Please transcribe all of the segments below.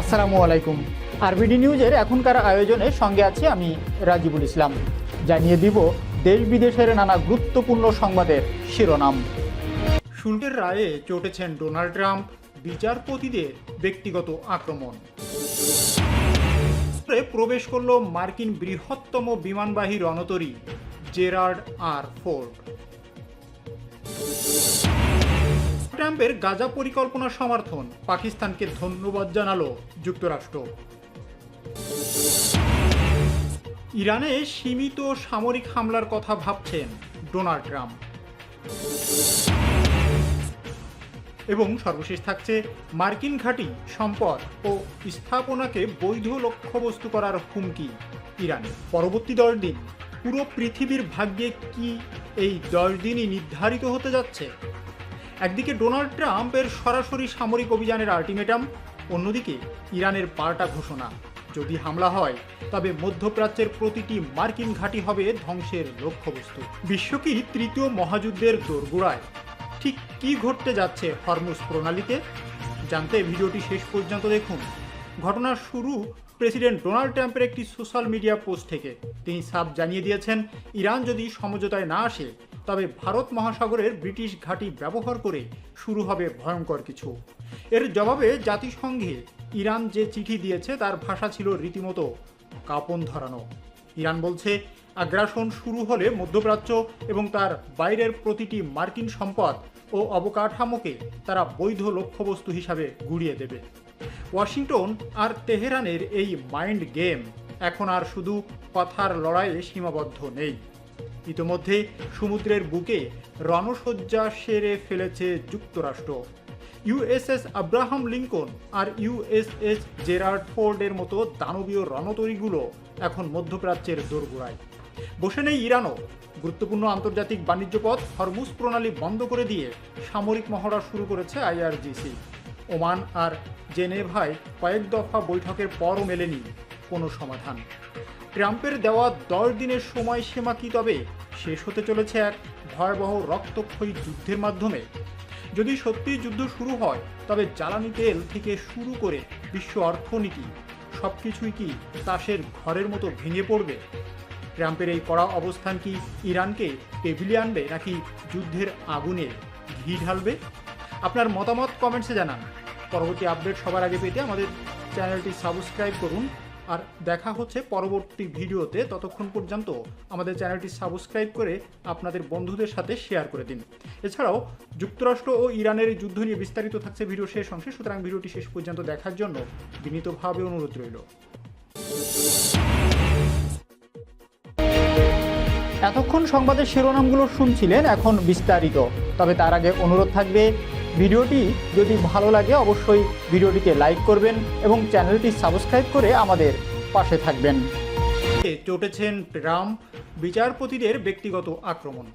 আসসালামু আলাইকুম। আরবিডি নিউজের এখনকার আয়োজনে সঙ্গে আছি আমি রাজিবুল ইসলাম। জানিয়ে দিব দেশ বিদেশের নানা গুরুত্বপূর্ণ সংবাদের শিরোনাম। শুল্কের রায়ে চটেছেন ডোনাল্ড ট্রাম্প, বিচারপতিদের ব্যক্তিগত আক্রমণ। প্রবেশ করল মার্কিন বৃহত্তম বিমানবাহী রণতরী, জেরার্ড আর ফোর্ড। ট্রাম্পের গাজা পরিকল্পনা সমর্থন। পাকিস্তানকে ধন্যবাদ জানালো যুক্তরাষ্ট্র। ইরানে সীমিত সামরিক হামলার কথা ভাবছেন ডোনাল্ড ট্রাম্প। এবং সর্বশেষ থাকছে মার্কিন ঘাঁটি, সম্পদ ও স্থাপনাকে বৈধ লক্ষ্যবস্তু করার হুমকি ইরানে। পরবর্তী দশ দিন পুরো পৃথিবীর ভাগ্যে কি এই দশ দিনই নির্ধারিত হতে যাচ্ছে? একদিকে ডোনাল্ড ট্রাম্পের সরাসরি সামরিক অভিযানের আল্টিমেটাম, অন্যদিকে ইরানের পাল্টা ঘোষণা। যদি হামলা হয়, তবে মধ্যপ্রাচ্যের প্রতিটি মার্কিন ঘাঁটি হবে ধ্বংসের লক্ষ্যবস্তু। বিশ্ব কি তৃতীয় মহাযুদ্ধের দোরগোড়ায়। ঠিক কি ঘটতে যাচ্ছে হরমুজ প্রণালীতে? জানতে ভিডিওটি শেষ পর্যন্ত দেখুন। ঘটনার শুরু প্রেসিডেন্ট ডোনাল্ড ট্রাম্পের একটি সোশ্যাল মিডিয়া পোস্ট থেকে। তিনি সাফ জানিয়ে দিয়েছেন, ইরান যদি সমঝোতায় না আসে তবে ভারত মহাসাগরের ব্রিটিশ ঘাঁটি ব্যবহার করে শুরু হবে ভয়ঙ্কর কিছু। এর জবাবে জাতিসংঘে ইরান যে চিঠি দিয়েছে, তার ভাষা ছিল রীতিমতো কাপন ধরানো। ইরান বলছে, আগ্রাসন শুরু হলে মধ্যপ্রাচ্য এবং তার বাইরের প্রতিটি মার্কিন সম্পদ ও অবকাঠামোকে তারা বৈধ লক্ষ্যবস্তু হিসাবে গুড়িয়ে দেবে। ওয়াশিংটন আর তেহরানের এই মাইন্ড গেম এখন আর শুধু কথার লড়াইয়ে সীমাবদ্ধ নেই। ইতোমধ্যে সমুদ্রের বুকে রণসজ্জা সেরে ফেলেছে যুক্তরাষ্ট্র। ইউএসএস আব্রাহাম লিঙ্কন আর ইউএসএস জেরার্ড ফোর্ডের মতো দানবীয় রণতরীগুলো এখন মধ্যপ্রাচ্যের দোরগোড়ায়। বসে নেই ইরানও। গুরুত্বপূর্ণ আন্তর্জাতিক বাণিজ্য পথ হরমুজ প্রণালী বন্ধ করে দিয়ে সামরিক মহড়া শুরু করেছে আইআরজিসি ওমান আর জেনেভায় কয়েক দফা বৈঠকের পরও মেলেনি কোনো সমাধান। ট্রাম্পের দেওয়া দশ দিনের সময়সীমা কি তবে শেষ হতে চলেছে এক ভয়াবহ রক্তক্ষয়ী যুদ্ধের মাধ্যমে? যদি সত্যি যুদ্ধ শুরু হয়, তবে জ্বালানি তেল থেকে শুরু করে বিশ্ব অর্থনীতি সব কিছুই কি তাসের ঘরের মতো ভেঙে পড়বে? ট্রাম্পের এই কড়া অবস্থান কি ইরানকে টেবিলে আনবে নাকি যুদ্ধের আগুনে ঘি ঢালবে? আপনার মতামত কমেন্টসে জানান। পরবর্তী আপডেট সবার আগে পেতে আমাদের চ্যানেলটি সাবস্ক্রাইব করুন। আর দেখা হচ্ছে পরবর্তী ভিডিওতে। ততক্ষণ পর্যন্ত আমাদের চ্যানেলটি সাবস্ক্রাইব করে আপনাদের বন্ধুদের সাথে শেয়ার করে দিন। এছাড়াও, যুক্তরাষ্ট্র ও ইরানের যুদ্ধ নিয়ে বিস্তারিত থাকছে ভিডিও শেষ অংশে। সুতরাং ভিডিওটি শেষ পর্যন্ত দেখার জন্য বিনীতভাবে অনুরোধ রইল। এতক্ষণ সংবাদের শিরোনামগুলো শুনছিলেন, এখন বিস্তারিত। তবে তার আগে অনুরোধ থাকবে ভিডিওটি যদি ভালো লাগে, অবশ্যই ভিডিওটিকে লাইক করবেন এবং চ্যানেলটি সাবস্ক্রাইব করে আমাদের পাশে থাকবেন। চটেছেন ট্রাম্প, বিচারপতিদের ব্যক্তিগত আক্রমণ।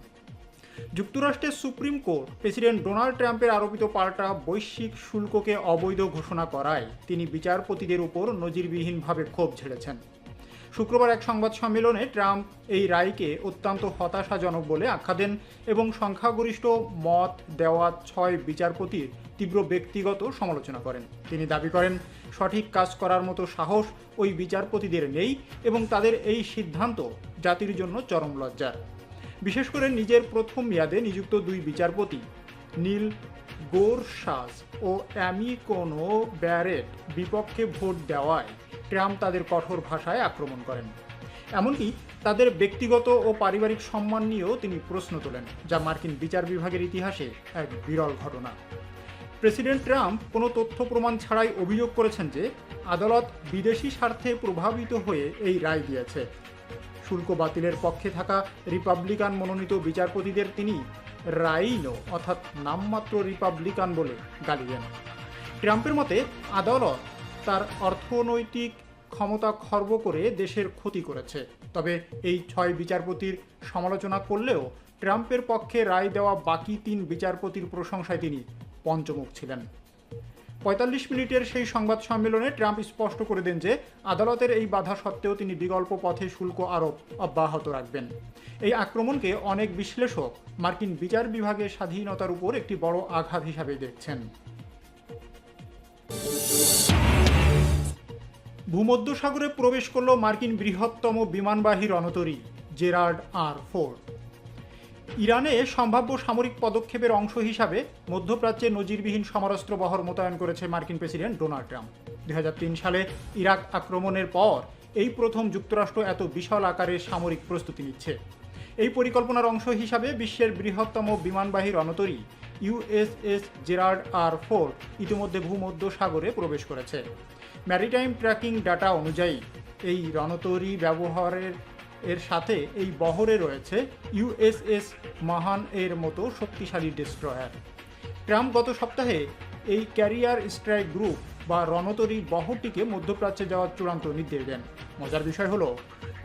যুক্তরাষ্ট্রের সুপ্রিম কোর্ট, প্রেসিডেন্ট ডোনাল্ড ট্রাম্পের আরোপিত পাল্টা বৈশ্বিক শুল্ককে অবৈধ ঘোষণা করায় তিনি বিচারপতিদের উপর নজিরবিহীনভাবে ক্ষোভ ঝেড়েছেন। শুক্রবার এক সংবাদ সম্মেলনে ট্রাম্প এই রায়কে অত্যন্ত হতাশাজনক বলে আখ্যা দেন এবং সংখ্যাগরিষ্ঠ মত দেওয়া ছয় বিচারপতির তীব্র ব্যক্তিগত সমালোচনা করেন। তিনি দাবি করেন, সঠিক কাজ করার মতো সাহস ওই বিচারপতিদের নেই এবং তাদের এই সিদ্ধান্ত জাতির জন্য চরম লজ্জার। বিশেষ করে নিজের প্রথম মেয়াদে নিযুক্ত দুই বিচারপতি, নীল গোরশাস ও অ্যামিকোনো ব্যারেট, বিপক্ষে ভোট দেওয়ায় ট্রাম্প তাদের কঠোর ভাষায় আক্রমণ করেন। এমনকি তাদের ব্যক্তিগত ও পারিবারিক সম্মান নিয়েও তিনি প্রশ্ন তোলেন, যা মার্কিন বিচার বিভাগের ইতিহাসে এক বিরল ঘটনা। প্রেসিডেন্ট ট্রাম্প কোনো তথ্য প্রমাণ ছাড়াই অভিযোগ করেছেন যে আদালত বিদেশি স্বার্থে প্রভাবিত হয়ে এই রায় দিয়েছে। শুল্ক বাতিলের পক্ষে থাকা রিপাবলিকান মনোনীত বিচারপতিদের তিনি রাইনো অর্থাৎ নামমাত্র রিপাবলিকান বলে গালি দেন। ট্রাম্পের মতে, আদালত তার অর্থনৈতিক ক্ষমতা খর্ব করে দেশের ক্ষতি করেছে। তবে এই ছয় বিচারপতির সমালোচনা করলেও ট্রাম্পের পক্ষে রায় দেওয়া বাকি তিন বিচারপতির প্রশংসায় তিনি পঞ্চমুখ ছিলেন। পঁয়তাল্লিশ মিনিটের সেই সংবাদ সম্মেলনে ট্রাম্প স্পষ্ট করে দেন যে, আদালতের এই বাধা সত্ত্বেও তিনি বিকল্প পথে শুল্ক আরোপ অব্যাহত রাখবেন। এই আক্রমণকে অনেক বিশ্লেষক মার্কিন বিচার বিভাগের স্বাধীনতার উপর একটি বড় আঘাত হিসাবে দেখছেন। ভূমধ্যসাগরে প্রবেশ করল মার্কিন বৃহত্তম বিমানবাহী রণতরী, জেরার্ড আর ফোর্ড। ইরানে সম্ভাব্য সামরিক পদক্ষেপের অংশ হিসাবে মধ্যপ্রাচ্যে নজিরবিহীন সমরাস্ত্র বহর মোতায়েন করেছে মার্কিন প্রেসিডেন্ট ডোনাল্ড ট্রাম্প। দু হাজার তিন সালে ইরাক আক্রমণের পর এই প্রথম যুক্তরাষ্ট্র এত বিশাল আকারের সামরিক প্রস্তুতি নিচ্ছে। এই পরিকল্পনার অংশ হিসাবে বিশ্বের বৃহত্তম বিমানবাহী রণতরী ইউএসএস জেরার্ড আর ফোর ইতিমধ্যে ভূমধ্য সাগরে প্রবেশ করেছে। ম্যারিটাইম ট্র্যাকিং ডাটা অনুযায়ী এই রণতরী ব্যবহারের, এর সাথে এই বহরে রয়েছে ইউএসএস মাহান এর মতো শক্তিশালী ডেস্ট্রয়ার ট্রাম্প গত সপ্তাহে এই ক্যারিয়ার স্ট্রাইক গ্রুপ বা রণতরী বহরটিকে মধ্যপ্রাচ্যে যাওয়ার চূড়ান্ত নির্দেশ দেন। মজার বিষয় হলো,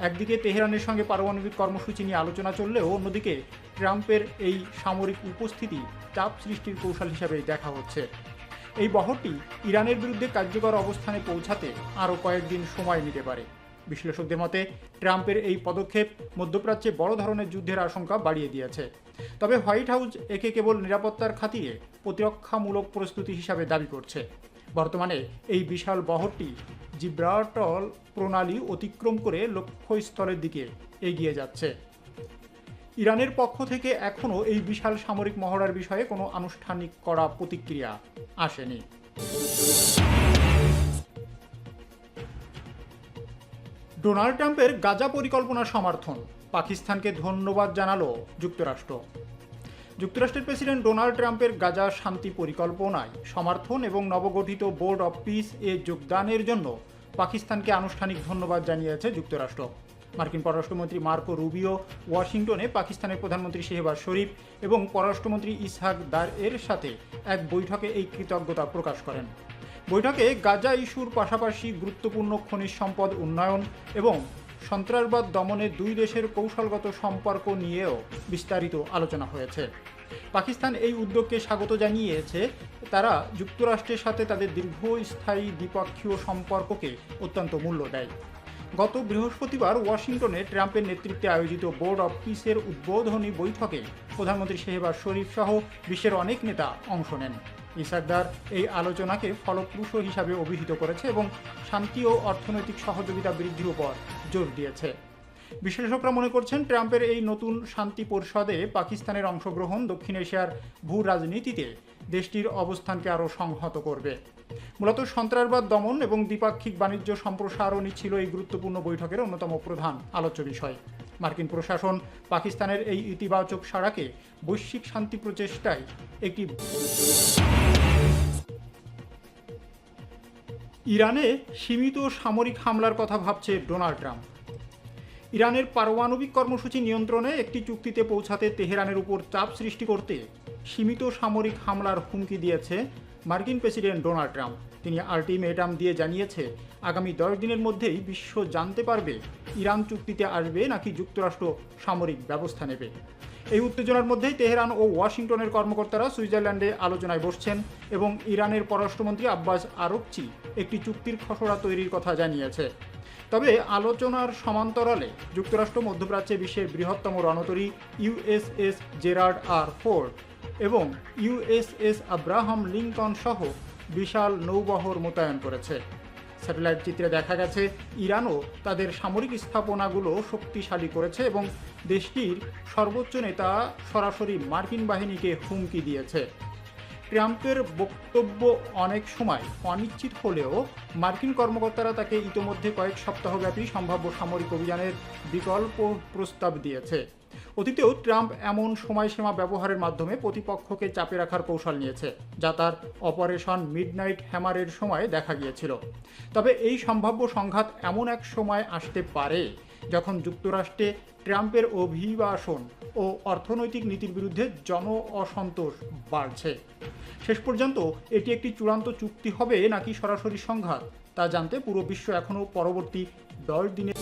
একদিকে তেহরানের সঙ্গে পারমাণবিক কর্মসূচি নিয়ে আলোচনা চললেও অন্যদিকে ট্রাম্পের এই সামরিক উপস্থিতি চাপ সৃষ্টির কৌশল হিসাবে দেখা হচ্ছে। এই বহরটি ইরানের বিরুদ্ধে কার্যকর অবস্থানে পৌঁছাতে আরও কয়েকদিন সময় নিতে পারে। বিশ্লেষকদের মতে, ট্রাম্পের এই পদক্ষেপ মধ্যপ্রাচ্যে বড় ধরনের যুদ্ধের আশঙ্কা বাড়িয়ে দিয়েছে। তবে হোয়াইট হাউস একে কেবল নিরাপত্তার খাতিরে প্রতিরক্ষামূলক প্রস্তুতি হিসাবে দাবি করছে। বর্তমানে এই বিশাল বহরটি জিব্রাটল প্রণালী অতিক্রম করে লক্ষ্যস্থলের দিকে এগিয়ে যাচ্ছে। ইরানের পক্ষ থেকে এখনও এই বিশাল সামরিক মহড়ার বিষয়ে কোনো আনুষ্ঠানিক করা প্রতিক্রিয়া আসেনি। ডোনাল্ড ট্রাম্পের গাজা পরিকল্পনা সমর্থন, পাকিস্তানকে ধন্যবাদ জানালো যুক্তরাষ্ট্র। যুক্তরাষ্ট্রের প্রেসিডেন্ট ডোনাল্ড ট্রাম্পের গাজা শান্তি পরিকল্পনায় সমর্থন এবং নবগঠিত বোর্ড অব পিস এ যোগদানের জন্য পাকিস্তানকে আনুষ্ঠানিক ধন্যবাদ জানিয়েছে যুক্তরাষ্ট্র। মার্কিন পররাষ্ট্রমন্ত্রী মার্কো রুবিও ওয়াশিংটনে পাকিস্তানের প্রধানমন্ত্রী শেহবাজ শরীফ এবং পররাষ্ট্রমন্ত্রী ইসহাক দার এর সাথে এক বৈঠকে এই কৃতজ্ঞতা প্রকাশ করেন। বৈঠকে গাজা ইস্যুর পাশাপাশি গুরুত্বপূর্ণ খনিজ সম্পদ উন্নয়ন এবং সন্ত্রাসবাদ দমনে দুই দেশের কৌশলগত সম্পর্ক নিয়েও বিস্তারিত আলোচনা হয়েছে। পাকিস্তান এই উদ্যোগকে স্বাগত জানিয়েছে। তারা যুক্তরাষ্ট্রের সাথে তাদের দীর্ঘস্থায়ী দ্বিপক্ষীয় সম্পর্ককে অত্যন্ত মূল্য দেয়। গত বৃহস্পতিবার ওয়াশিংটনে ট্রাম্পের নেতৃত্বে আয়োজিত বোর্ড অব পিসের উদ্বোধনী বৈঠকে প্রধানমন্ত্রী শেহবাজ শরীফ সহ বিশ্বের অনেক নেতা অংশ নেন। ইসাকদার এই আলোচনাকে ফলপ্রসূ হিসাবে অভিহিত করেছে এবং শান্তি ও অর্থনৈতিক সহযোগিতা বৃদ্ধির উপর জোর দিয়েছে। বিশ্লেষকরা মনে করছেন ট্রাম্পের এই নতুন শান্তি পরিষদে পাকিস্তানের অংশগ্রহণ দক্ষিণ এশিয়ার ভূ রাজনীতিতে দেশটির অবস্থানকে আরও সংহত করবে। মূলত সন্ত্রাসবাদ দমন এবং দ্বিপাক্ষিক বাণিজ্য সম্প্রসারণই ছিল এই গুরুত্বপূর্ণ বৈঠকের অন্যতম প্রধান আলোচ্য বিষয়। মার্কিন প্রশাসন পাকিস্তানের এই ইতিবাচক সাড়াকে বৈশ্বিক শান্তি প্রচেষ্টায় একটি ইরানে সীমিত সামরিক হামলার কথা ভাবছে ডোনাল্ড ট্রাম্প। ইরানের পারমাণবিক কর্মসূচি নিয়ন্ত্রণে একটি চুক্তিতে পৌঁছাতে তেহরানের উপর চাপ সৃষ্টি করতে সীমিত সামরিক হামলার হুমকি দিয়েছে মার্কিন প্রেসিডেন্ট ডোনাল্ড ট্রাম্প। তিনি আলটিমেটাম দিয়ে জানিয়েছে, আগামী দশ দিনের মধ্যেই বিশ্ব জানতে পারবে, ইরান চুক্তিতে আসবে নাকি যুক্তরাষ্ট্র সামরিক ব্যবস্থা নেবে। এই উত্তেজনার মধ্যেই তেহরান ও ওয়াশিংটনের কর্মকর্তারা সুইজারল্যান্ডে আলোচনায় বসছেন এবং ইরানের পররাষ্ট্রমন্ত্রী আব্বাস আরকচি একটি চুক্তির খসড়া তৈরির কথা জানিয়েছে। তবে আলোচনার সমান্তরালে যুক্তরাষ্ট্র, মধ্যপ্রাচ্যে বিশ্বের বৃহত্তম রণতরী ইউএসএস জেরার্ড আর ফোর্ড এবং ইউএসএস আব্রাহাম লিঙ্কন সহ বিশাল নৌবহর মোতায়েন করেছে। স্যাটেলাইট চিত্রে দেখা গেছে, ইরানও তাদের সামরিক স্থাপনাগুলো শক্তিশালী করেছে এবং দেশটির সর্বোচ্চ নেতা সরাসরি মার্কিন বাহিনীকে হুমকি দিয়েছে। ট্রাম্পের বক্তব্য অনেক সময় অনিশ্চিত হলেও মার্কিন কর্মকর্তারা তাকে ইতোমধ্যে কয়েক সপ্তাহব্যাপী সম্ভাব্য সামরিক অভিযানের বিকল্প প্রস্তাব দিয়েছে। অতীতেও ট্রাম্প এমন সময়সীমা ব্যবহারের মাধ্যমে প্রতিপক্ষকে চাপে রাখার কৌশল নিয়েছে, যা তার অপারেশন মিডনাইট হ্যামারের সময় দেখা গিয়েছিল। তবে এই সম্ভাব্য সংঘাত এমন এক সময় আসতে পারে, যখন যুক্তরাষ্ট্রে ট্রাম্পের অভিবাসন ও অর্থনৈতিক নীতির বিরুদ্ধে জন অসন্তোষ বাড়ছে। শেষ পর্যন্ত এটি একটি চূড়ান্ত চুক্তি হবে নাকি সরাসরি সংঘাত, তা জানতে পুরো বিশ্ব এখনও পরবর্তী দশ দিনে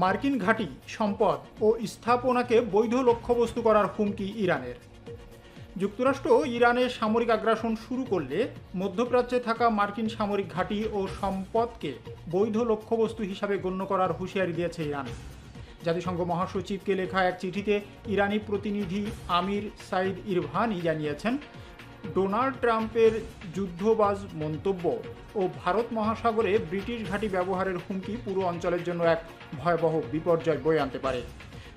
মার্কিন ঘাঁটি, সম্পদ ও স্থাপনাকে বৈধ লক্ষ্যবস্তু করার হুমকি ইরানের। যুক্তরাষ্ট্র ইরানের সামরিক আগ্রাসন শুরু করলে মধ্যপ্রাচ্যে থাকা মার্কিন সামরিক ঘাঁটি ও সম্পদকে বৈধ লক্ষ্যবস্তু হিসাবে গণ্য করার হুঁশিয়ারি দিয়েছে ইরান। জাতিসংঘ মহাসচিবকে লেখা এক চিঠিতে ইরানি প্রতিনিধি আমির সাইদ ইরভানি জানিয়েছেন ডোনাল্ড ট্রাম্পের যুদ্ধবাজ মন্তব্য ও ভারত মহাসাগরে ব্রিটিশ ঘাঁটি ব্যবহারের হুমকি পুরো অঞ্চলের জন্য এক ভয়াবহ বিপর্যয় বয়ে আনতে পারে।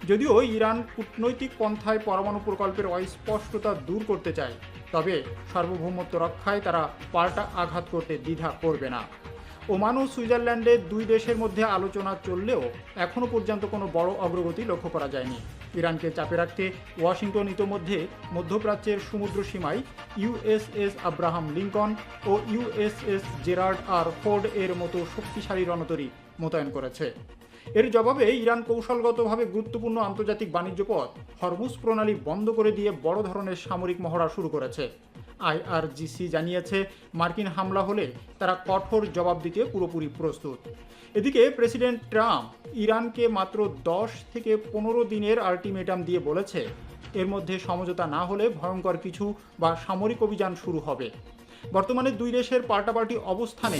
যদিও ইরান কূটনৈতিক পন্থায় পরমাণু প্রকল্পের অস্পষ্টতা দূর করতে চায়, তবে সার্বভৌমত্ব রক্ষায় তারা পাল্টা আঘাত করতে দ্বিধা করবে না। ওমান ও সুইজারল্যান্ডে দুই দেশের মধ্যে আলোচনা চললেও এখনও পর্যন্ত কোনো বড় অগ্রগতি লক্ষ্য করা যায়নি। ইরানকে চাপে রাখতে ওয়াশিংটন ইতোমধ্যে মধ্যপ্রাচ্যের সমুদ্র সীমায় ইউএসএস আব্রাহাম লিঙ্কন ও ইউএসএস জেরার্ড আর ফোর্ড এর মতো শক্তিশালী রণতরী মোতায়েন করেছে। এর জবাবে ইরান কৌশলগতভাবে গুরুত্বপূর্ণ আন্তর্জাতিক বাণিজ্য পথ, হরমুজ প্রণালী বন্ধ করে দিয়ে বড় ধরনের সামরিক মহড়া শুরু করেছে। আইআরজিসি জানিয়েছে, মার্কিন হামলা হলে তারা কঠোর জবাব দিতে পুরোপুরি প্রস্তুত। এদিকে প্রেসিডেন্ট ট্রাম্প ইরানকে মাত্র দশ থেকে পনেরো দিনের আলটিমেটাম দিয়ে বলেছে, এর মধ্যে সমঝোতা না হলে ভয়ঙ্কর কিছু বা সামরিক অভিযান শুরু হবে। বর্তমানে দুই দেশের পাল্টাপাল্টি অবস্থানে।